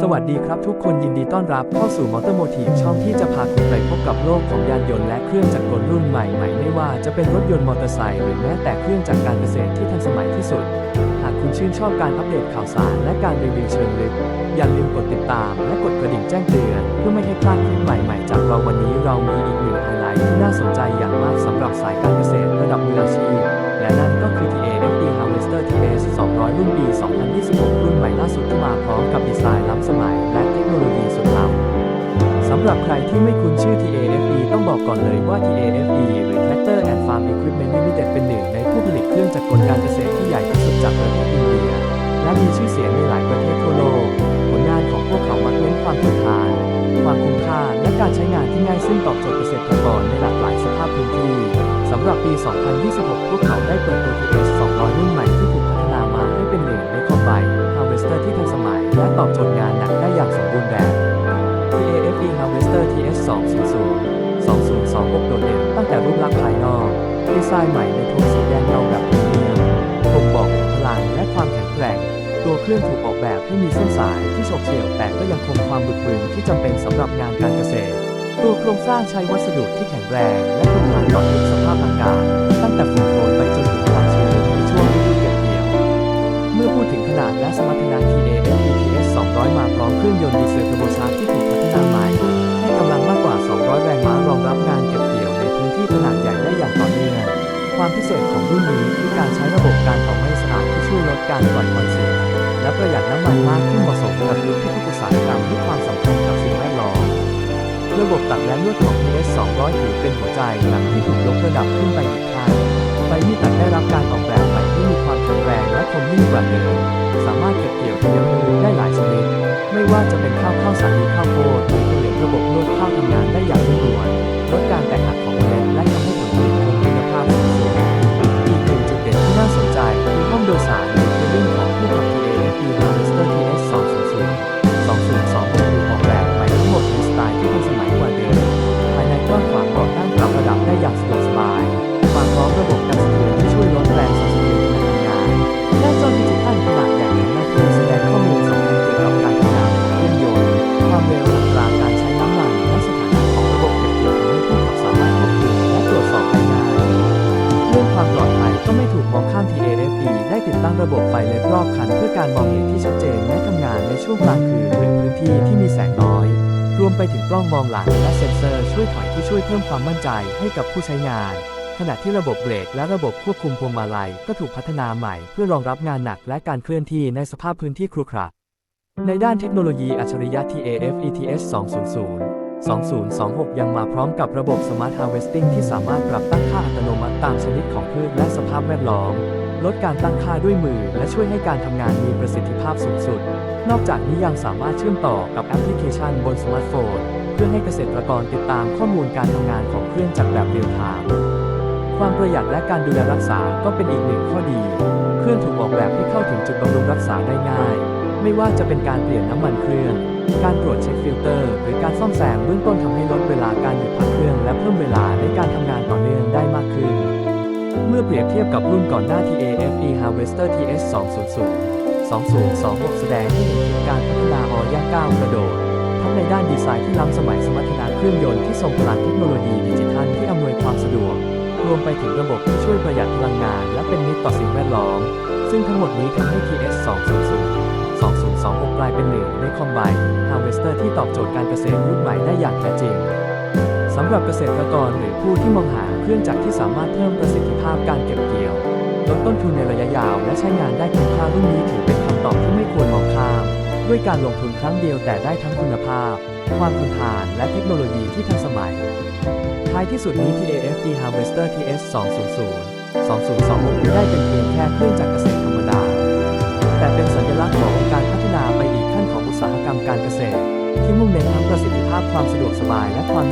สวัสดีครับทุกคนยินดีต้อนรับเข้าสู่มอเตอร์โมทีฟช่องที่จะพาคุณไปพบกับโลกของยานยนต์และเครื่องจักรกลรุ่นใหม่ๆ ไม่ว่าจะเป็นรถยนต์มอเตอร์ไซค์หรือแม้แต่เครื่องจักรการเกษตรที่ทันสมัยที่สุด หากคุณชื่นชอบการอัปเดตข่าวสาร และการรีวิวเชิงลึก อย่าลืมกดติดตาม และกดกระดิ่งแจ้งเตือน เพื่อไม่ให้พลาดคลิปใหม่ๆ จากเราวันนี้เรามีอีกหนึ่งไฮไลท์ที่น่าสนใจอย่างมากสำหรับสายำสำหรับใครที่ไม่คุ้นชื่อ TAFE ต้องบอกก่อนเลยว่า TAFE หรือ Tractor and Farm Equipment Limited เป็นหนึ่งในผู้ผลิตเครื่องจักรกลการเกษตรที่ใหญ่ที่สุดจากประเทศอินเดีย และมีชื่อเสียงในหลายประเทศทั่วโลก ผลงานของพวกเขามักเน้นความทนทาน ความคุ้มค่า และการใช้งานที่ง่ายซึ่งตอบโจทย์เกษตรกรในหลากหลายสภาพพื้นที่สำหรับปี 2026 พวกเขาได้เปิดตัว TS 200 รุ่นใหม่ที่ถูกพัฒนามาให้เป็นหนึ่งในคอมไบ Harvester ที่ทันสมัย และตอบโจทย์งานหนักได้ 200 2026 โดดเด่นตั้งแต่รูปลักษณ์ภายนอก ดีไซน์ใหม่ในโทนสีแดงเงาแบบพรีเมียมบ่งบอกถึงพลังและความแข็งแกร่ง ตัวเครื่องถูกออกแบบให้มีเส้นสายที่ฉกเฉี่ยวแต่ก็ยังคงความบึกบึนที่จำเป็นสำหรับงานการเกษตร ตัวโครงสร้างใช้วัสดุที่แข็งแรง และทนทานต่อทุกสภาพอากาศตั้งแต่ฝุ่น การปล่อยควันเสียและประหยัดน้ำมันมากขึ้นเหมาะสมกับยุคที่ทุกอุตสาหกรรมให้ความสำคัญกับสิ่งแวดล้อมระบบตัดและนวดของ PS 200 ถือเป็นหัวใจหลังที่ถูกยกระดับขึ้นไปอีกขั้นใบมีดตัดได้รับการออกแบบใหม่ที่มีความแข็งแรงและคมยิ่งกว่าเดิมสามารถเก็บเกี่ยวเดียวมือได้หลายชนิด ไม่ว่าจะเป็นข้าวข้าวสาลีข้าวโพดหรือผลิตระบบนวดข้าวทำงานได้อย่าง ระบบไฟเลดรอบคันเพื่อการมองเห็นที่ชัดเจนและทำงานในช่วงกลางคืนหรือพื้นที่ที่มีแสงน้อย รวมไปถึงกล้องมองหลังและเซ็นเซอร์ช่วยถอยที่ช่วยเพิ่มความมั่นใจให้กับผู้ใช้งาน ขณะที่ระบบเบรกและระบบควบคุมพวงมาลัยก็ถูกพัฒนาใหม่เพื่อรองรับงานหนักและการเคลื่อนที่ในสภาพพื้นที่ครุขระในด้านเทคโนโลยีอัจฉริยะ TAF ETS 200 2026 ยังมาพร้อมกับระบบ Smart Harvesting ที่สามารถปรับตั้งค่าอัตโนมัติตามชนิดของพืชและสภาพแวดล้อม ลดการตั้งค่าด้วยมือ และช่วยให้การทำงานมีประสิทธิภาพสูงสุด นอกจากนี้ยังสามารถเชื่อมต่อกับแอปพลิเคชันบนสมาร์ทโฟน เพื่อให้เกษตรกรติดตามข้อมูลการทำงานของเครื่องจักรแบบเรียลไทม์ความประหยัดและการดูแลรักษาก็เป็นอีกหนึ่งข้อดี เครื่องถูกออกแบบให้เข้าถึงจุดบำรุงรักษาได้ง่าย ไม่ว่าจะเป็นการเปลี่ยนน้ำมันเครื่อง การตรวจเช็คฟิลเตอร์ หรือการซ่อมแซมเบื้องต้นทำให้ลดเวลาการหยุดพักเครื่อง และเพิ่มเวลาในการทำงานต่อเนื่องได้มากขึ้น เมื่อเปรียบเทียบกับรุ่นก่อนหน้า TAFE Harvester TS 200 2026 แสดงให้เห็นถึงการพัฒนาออย่างก้าวกระโดด ทั้งในด้านดีไซน์ที่ล้ำสมัยสมรรถนะเครื่องยนต์ที่ทรงพลังเทคโนโลยีดิจิทัลที่อำนวยความสะดวก รวมไปถึงระบบที่ช่วยประหยัดพลังงาน และเป็นมิตรต่อสิ่งแวดล้อม ซึ่งทั้งหมดนี้ทำให้ TS 200 2026 กลายเป็นหนึ่งในคอมไบ Harvester ที่ตอบโจทย์การเกษตรยุคใหม่ได้อย่างแท้จริง สำหรับเกษตรกรหรือผู้ที่มองหาเครื่องจักรที่สามารถเพิ่มประสิทธิภาพการเก็บเกี่ยวลดต้นทุนในระยะยาวและใช้งานได้คุ้มค่ารุ่นนี้ถือเป็นคำตอบที่ไม่ควรมองข้าม ด้วยการลงทุนครั้งเดียวแต่ได้ทั้งคุณภาพ ความทนทานและเทคโนโลยีที่ทันสมัย ท้ายที่สุดนี้ TAFE Harvester TS 200 2026ไม่ได้เป็นเพียงแค่เครื่องจักรเกษตรธรรมดา แต่เป็นสัญลักษณ์ของการพัฒนาไปอีกขั้นของอุตสาหกรรมการเกษตร ที่มุ่งเน้นทั้งประสิทธิภาพความสะดวกสบายและความ